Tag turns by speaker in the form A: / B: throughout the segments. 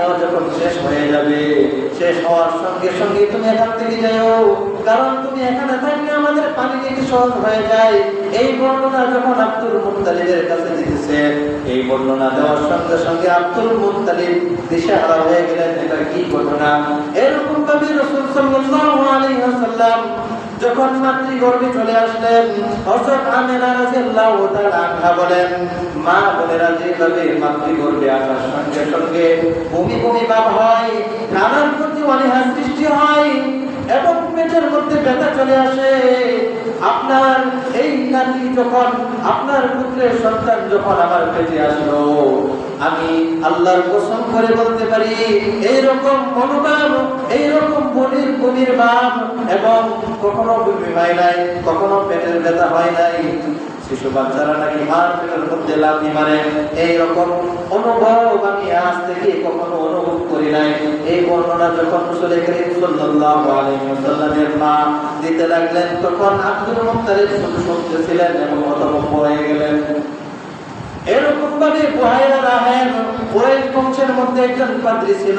A: পানিও যখন শেষ হয়ে যাবে, শেষ হওয়ার সঙ্গে সঙ্গে তুমি এখান থেকে যাও। কারণ তুমি এখানে থাকলে আমাদের পানি নিতে সহজ হয়ে যায়, এই বর্ণনা যখন আব্দুল মুত্তালিবের কাছে দিতেছে, এই বর্ণনা দেওয়ার সঙ্গে সঙ্গে আব্দুল মুত্তালিব দিশেহারা হয়ে গেলেন। এটা কি ঘটনা? এরকম ভাবে রাসূল ওয়াসাল্লাম যখন মাতৃগর্ভে চলে আসলেন হযরত আমিনা রাদিয়াল্লাহু তাআলা আনহা বলেন, মা বোনেরা যেভাবে মাতৃগর্ভে আসার সঙ্গে সঙ্গে বমি বমি ভাব হয় নানার প্রতি অনীহা সৃষ্টি হয় এবং পেটের মধ্যে ব্যথা চলে আসে, আপনার এই নাতি যখন, আপনার পুত্রের সন্তান যখন আমার পেটে আসলো আমি আল্লাহর কসম করে বলতে পারি এই রকম মনোভাব এই রকম বনির বনির ভাব এবং কখনো বমি নাই, কখনো পেটের ব্যথা হয় নাই। এই অনুভব আমি আজ কখনো অনুভব করি নাই। এই বর্ণনা যখন দিতে লাগলেন, তখন আব্দুল এবং হয়ে গেলেন। এরকম ভাবে বুহাইরা রাহেন কুরাইশ বংশের মধ্যে একজন পাদ্রী ছিল।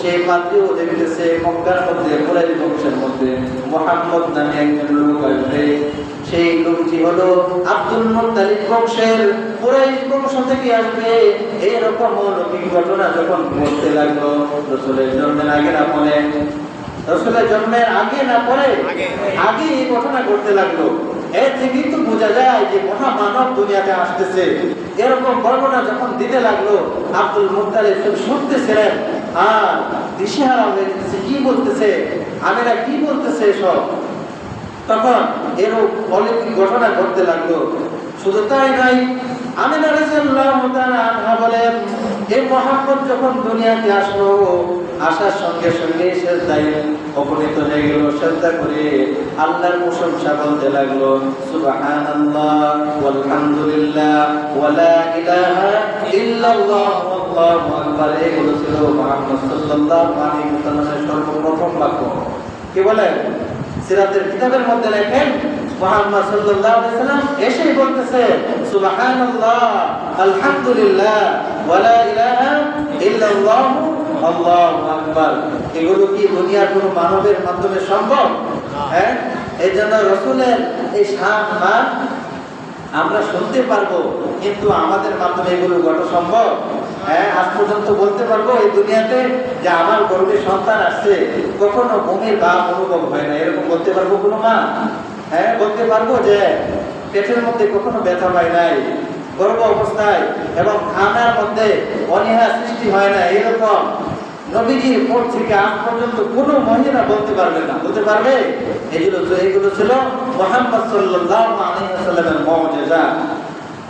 A: সেই পাদ্রীও দেখতেছে মক্কার মধ্যে কুরাইশ বংশের মধ্যে মোহাম্মদ নামে একজন লোক আসবে। সেই লোকটি হলো আব্দুল মুত্তালিব বংশের কুরাইশ বংশ থেকে আসবে। এইরকম অলৌকিক ঘটনা যখন ঘটতে লাগল রসুলের জন্মের আগে না পরে রসুলের জন্মের আগে না পরে আগে এই ঘটনা ঘটতে লাগল। এর থেকে তো বোঝা যায় যে মহামানব দুনিয়াতে আসতেছে। এরকম বর্ণনা যখন দিতে লাগল, আব্দুল শুধু শুনতেছিলেন। আর দিশেহারা হয়ে যেতেছে কি বলতেছে? আমেরা কি বলতেছে সব তখন এরকম অলৌকিক ঘটনা ঘটতে লাগল। শুধু তাই নাই আমিনা রাদিয়াল্লাহু তাআলা বলেন এই মুহাম্মদ যখন দুনিয়াতে আসলো, আসার সঙ্গে সঙ্গে সেজদায় উপনীত হয়ে গেল সেজদা করে আল্লাহর প্রশংসা বলতে লাগল। সর্বপ্রথম বাক্য। কি বলেন? সিরাতের কিতাবের মধ্যে লেখেন এসেই বলতেছে, সুবহানাল্লাহ এগুলো কি দুনিয়ার কোনো মানবের মাধ্যমে সম্ভব? হ্যাঁ? এই জন্য রসুলের এই শান মান আমরা শুনতে পারব, কিন্তু আমাদের মাধ্যমে এগুলো ঘটা সম্ভব? হ্যাঁ আজ পর্যন্ত বলতে পারব এই দুনিয়াতে যে আমার গর্ভে সন্তান আসছে, কখনো বমির ভাব অনুভব হয় না। এরকম বলতে পারব কোনো মা? হ্যাঁ বলতে পারব যে পেটের মধ্যে কখনো ব্যথা পায় নাই গর্ব অবস্থায় এবং খানার মধ্যে অনীহা সৃষ্টি হয় না এরকম নবীজির পর থেকে আজ পর্যন্ত কোনো মহিলা বলতে পারবে না। বলতে পারবে? এগুলো এগুলো ছিল মোহাম্মদ সাল্লাল্লাহু আলাইহি ওয়াসাল্লামের মুজিজা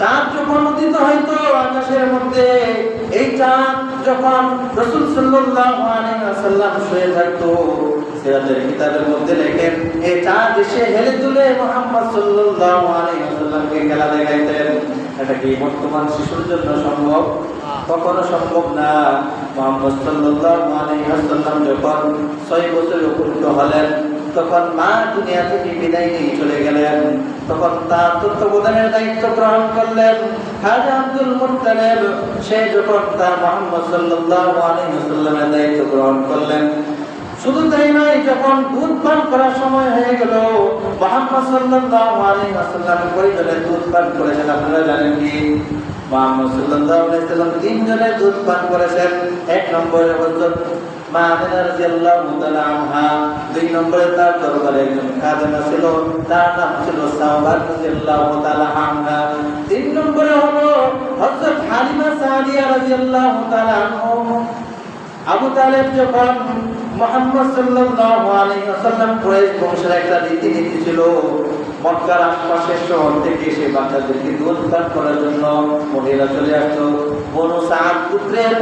A: চাঁদ যখন উদিত হইতো আকাশের মধ্যে, এই চাঁদ যখন রসুল সাল্লাল্লাহু আলাইহি শুয়ে থাকতো সম্ভব? না। মোহাম্মদ যখন ছয় বছর উপনীত হলেন, তখন মা দুনিয়া থেকে বিদায় নিয়ে চলে গেলেন। তখন তার তত্ত্বাবধানের দায়িত্ব গ্রহণ করলেন খাজা আব্দুল মুত্তালিব। সে যখন তার মোহাম্মদ সাল্লাল্লাহু আলাইহি ওয়াসাল্লামের দায়িত্ব গ্রহণ করলেন। শুধু তাই নয়, যখন দুধ পান করার সময় হয়ে গেল, মোহাম্মদ সাল্লাল্লাহু আলাইহি ওয়াসাল্লাম কয়জনে দুধ পান করেছেন। আপনারা জানেন কি? মোহাম্মদ সাল্লাল্লাহু আলাইহি ওয়াসাল্লাম তিনজনে দুধ পান করেছেন। এক নম্বরে হযরত মা আমিনা রাদিয়াল্লাহু তাআলা আনহা দুই নম্বরে তার দরবারে একজন খাদেমা ছিল, তার নাম ছিল সাওবা রাদিয়াল্লাহু তাআলা আনহা। তিন নম্বরে হলো হযরত হালিমা সাদিয়া রাদিয়াল্লাহু তাআলা আনহা। আবু তালেব যখন একটা রীতিনীতি ছিল, মক্কার আশপাশের থেকে সে বাচ্চাদেরকে দুধ পান করার জন্য মহিলা চলে আসতো। বনু সাদ পুত্রের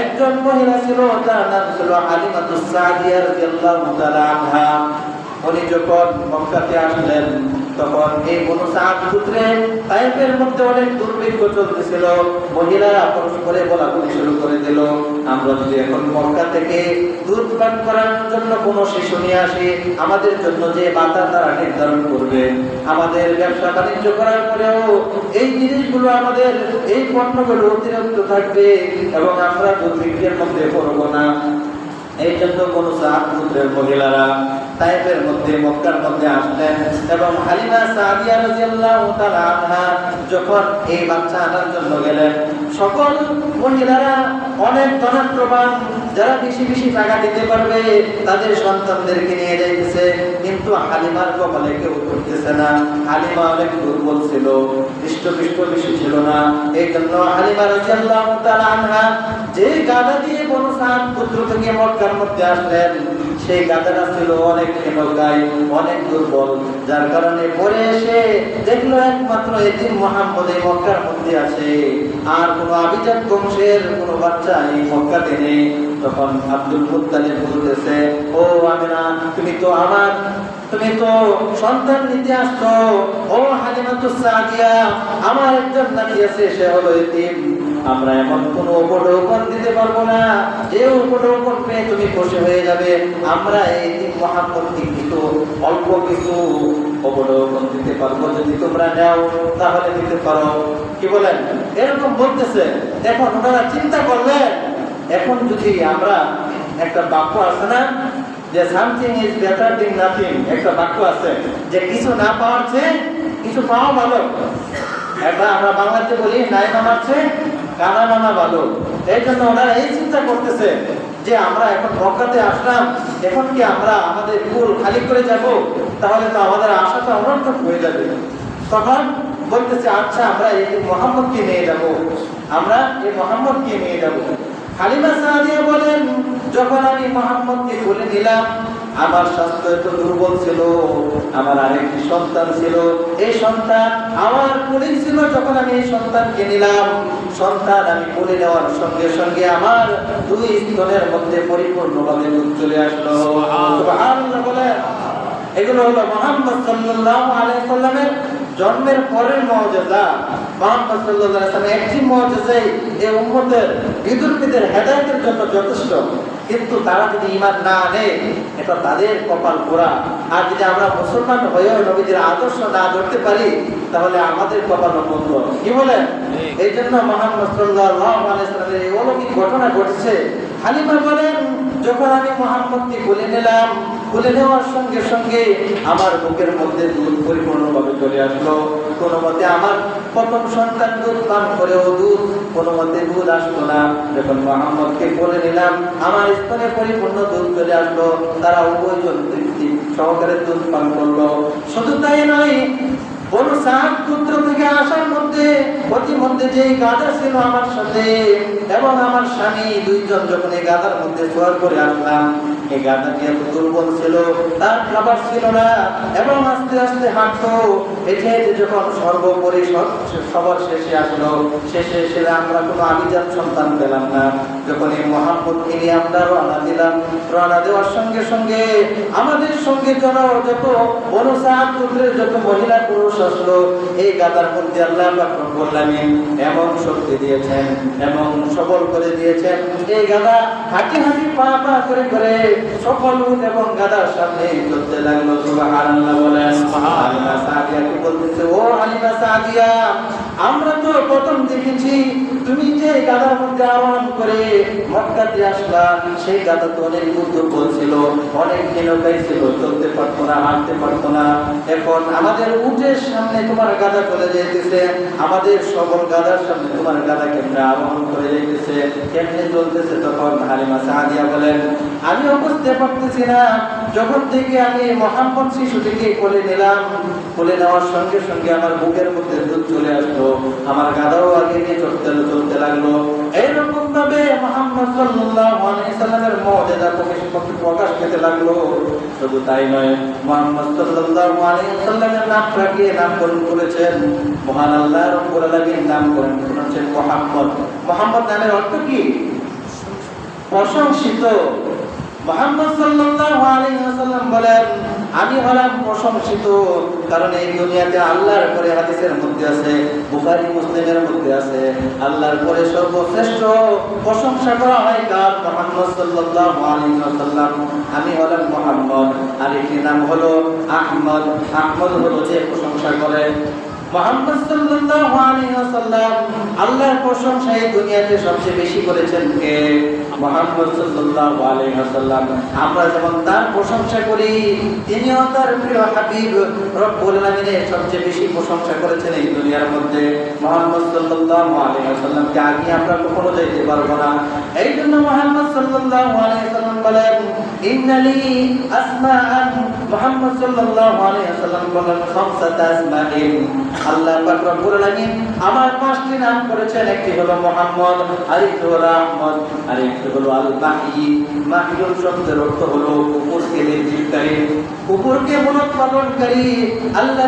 A: একজন মহিলা ছিল, তার নাম ছিল আনহা। যখন মক্কাতে আসলেন, তখন এই বনু সাদ পুত্রে তাইফের মধ্যে অনেক দুর্ভিক্ষ চলতেছিল। মহিলারা পরস্পরে বলাবলি শুরু করে দিল। আমরা যদি এখন মক্কা থেকে দুধ পান করার জন্য কোনো শিশু নিয়ে আসি, আমাদের জন্য যে বাতা তারা নির্ধারণ করবে, আমাদের ব্যবসা বাণিজ্য করার পরেও এই জিনিসগুলো আমাদের এই পণ্যগুলো অতিরিক্ত থাকবে এবং আমরা দুর্ভিক্ষের মধ্যে পড়ব না। এই জন্য কোন পুত্রের মহিলারা তাইফের মধ্যে, মক্কার মধ্যে আসলেন এবং হালিমা সাদিয়া রাদিয়াল্লাহু তাআলা আনহা যখন এই বাচ্চা আনার জন্য গেলেন, সকল মহিলারা অনেক যারা বেশি বেশি টাকা দিতে পারবে, তাদের সন্তানদেরকে নিয়ে যাইতেছে, কিন্তু হালিমার কপালে কেউ করতেছে না। হালিমা অনেক দুর্বল ছিল, হৃষ্টপুষ্ট বেশি ছিল না। এই জন্য হালিমা রাদিয়াল্লাহু তাআলা আনহা যে গাদা দিয়ে বনু সাদ পুত্র থেকে মক্কার মধ্যে আসলেন সেই গাদাটা ছিল অনেক ক্ষেমকায় অনেক দুর্বল। যার কারণে পরে এসে দেখল একমাত্র এদিন মোহাম্মদ এই মক্কার মধ্যে আছে। আর কোনো আবিজাত বংশের কোনো বাচ্চা এই মক্কাতে নেই। তখন আব্দুল মুত্তালিব বলতেছে, ও আমিনা তুমি তো আমার, তুমি তো সন্তান নিতে আসছো। ও হালিমাতুস আমার একজন নাতি আছে, সে হলো এতিম। আমরা এমন কোনো উপঢৌকন দিতে পারব না। যে উপঢৌকন পেয়ে তুমি খুশি হয়ে যাবে। আমরা এই দিন মোহাম্মদকে কিছু অল্প কিছু উপঢৌকন দিতে পারব। যদি তোমরা নাও, তাহলে দিতে পারো। কি বলেন? এরকম বলতেছে। এখন ওনারা চিন্তা করলেন। এখন যদি আমরা একটা বাক্য আছে না, যে something is better than nothing একটা বাক্য আছে, যে কিছু না পাওয়ার চেয়ে কিছু পাওয়া ভালো। একবার আমরা বাংলাতে বলি, নাই চেয়ে কানা মামা ভালো এই জন্য ওনারা এই চিন্তা করতেছে যে আমরা এখন মক্কাতে আসলাম, এখন কি আমরা আমাদের কুল খালি করে যাব? তাহলে তো আমাদের আশাটা অনর্থক হয়ে যাবে। তখন বলতেছে আচ্ছা আমরা এই মোহাম্মদকে নিয়ে যাব। আমরা এই মোহাম্মদকে নিয়ে যাব। হালিমা সাদিয়া বলেন, যখন আমি মোহাম্মদকে বলে নিলাম আমার স্বাস্থ্য এত দুর্বল ছিল আমার আরেকটি সন্তান ছিল। এই সন্তান আমার কোলে ছিল যখন আমি এই সন্তানকে নিলাম। সন্তান আমি কোলে নেওয়ার সঙ্গে সঙ্গে আমার দুই স্তনের মধ্যে পরিপূর্ণভাবে দুধ চলে আসলো। বলে এগুলো হলো মোহাম্মদ সাল্লাল্লাহু আলাইহি সাল্লামের জন্মের পরের মুজিজা মোহাম্মদ একটি মুজিজাই এই উম্মতের বিদুর্মীদের হেদায়েতের জন্য যথেষ্ট। কিন্তু তারা যদি ইমান না আনে এটা তাদের কপাল পোড়া। আর যদি আমরা মুসলমান হয়েও নবীদের আদর্শ না ধরতে পারি তাহলে আমাদের কপাল বন্ধ কি বলেন? এই জন্য মোহাম্মদ সাল্লামের এই অলৌকিক ঘটনা ঘটছে। হালিমা বলেন যখন আমি মোহাম্মদকে বলে নিলাম বলে নেওয়ার সঙ্গে সঙ্গে আমার বুকের মধ্যে দুধ পরিপূর্ণভাবে চলে আসলো। কোনো মতে আমার প্রথম সন্তান দুধ পান করেও দুধ। কোনো মতে দুধ আসলো না। যখন মোহাম্মদকে বলে নিলাম, আমার স্তনে পরিপূর্ণ দুধ চলে আসলো। তারা উভয়জন তৃপ্তি সহকারে দুধ পান করল। শুধু তাই নয়, বনু সাত পুত্র থেকে আসার মধ্যে, প্রতিমধ্যে যে গাদা ছিল আমার সাথে এবং আমার স্বামী, দুইজন যখন এই গাদার মধ্যে শোয়ার করে আসলাম এই গাধাটি এত দুর্বল ছিল তার খাবার ছিল না এবং আস্তে আস্তে হাঁটতো। এটি হেঁটে যখন সর্বোপরি সবার শেষে আসলো, শেষে এসে আমরা কোনো আবিজাত সন্তান পেলাম না। যখন এই মোহাম্মদকে নিয়ে আমরা রওনা দিলাম, রওনা দেওয়ার সঙ্গে সঙ্গে আমাদের সঙ্গে জন যত পুত্রের যত মহিলা পুরুষ আসলো, এই গাদার মধ্যে আল্লাহ আলামিন এমন শক্তি দিয়েছেন এবং সবল করে দিয়েছেন। এই গাদা হাঁটি হাঁটি পা পা করে করে উট এবং গাদার সামনে চলতে লাগল, সুবহানাল্লাহ বলেন হালিমা সাদিয়া কি আমরা তো প্রথম দেখেছি, তুমি যে গাদার মধ্যে আরোহণ করে মক্কাতে আসলা, সেই গাদা তো অনেক ছিল অনেক ছিল, চলতে পারতো না, হাঁটতে পারতো না। এখন আমাদের উটের সামনে তোমার গাদা চলে যেতেছে আমাদের সবল গাদার সামনে তোমার গাদা কেমনে আরোহণ করে যেতেছে কেমনে চলতেছে? তখন হালিমা সাহাদিয়া বলেন আমিও বুঝতে পারতেছি না যখন থেকে আমি মোহাম্মদ শিশুটিকে কোলে নিলাম, কোলে নেওয়ার সঙ্গে সঙ্গে আমার বুকের মধ্যে দুধ চলে আসলো, আমার গাদাও আগে নিয়ে চলতে চলতে লাগল। এইরকম ভাবে মোহাম্মদ সাল্লামের মুজিজা প্রকাশ প্রকাশ পেতে লাগল। শুধু তাই নয়, মোহাম্মদ সাল্লাল্লাহু আলাইহি সাল্লামের নামটাকে নামকরণ করেছেন? মহান আল্লাহ রব্বুল আলামিন নামকরণ করেছেন মোহাম্মদ। মোহাম্মদ নামের অর্থ কি? প্রশংসিত। মোহাম্মদ সাল্লাল্লাহু আলাইহি ওয়াসাল্লাম বলেন, আমি হলাম প্রশংসিত, কারণ এই দুনিয়াতে আল্লাহর পরে হাদিসের মধ্যে আছে, বুখারী, মুসলিমের মধ্যে আছে। আল্লাহর পরে সর্বশ্রেষ্ঠ প্রশংসা করা হয় কার? মুহাম্মদ সাল্লাল্লাহু আলাইহি ওয়াসাল্লাম। আমি হলাম মুহাম্মদ। আর একটি নাম হলো আহমদ। আহমদ হলো যে প্রশংসা করে। আগে আমরা কখনো যাইতে পারব না। এই জন্য মুহাম্মদ বলেন, ইন্নালি আসমাআন, মুহাম্মদ বলেন, খামসাতা আসমাইন। আল্লাহ পাক রব্বুল আলামিন আমার পাঁচটি নাম করেছেন। একটি হলো মোহাম্মদ, আরেকটি হলো আহমদ, আরেকটি হলো আল মাহি মাহিউল শব্দের অর্থ হলো কুকুরকে নির্জীবকারী। কুকুরকে মনোৎপাদনকারী। আল্লাহ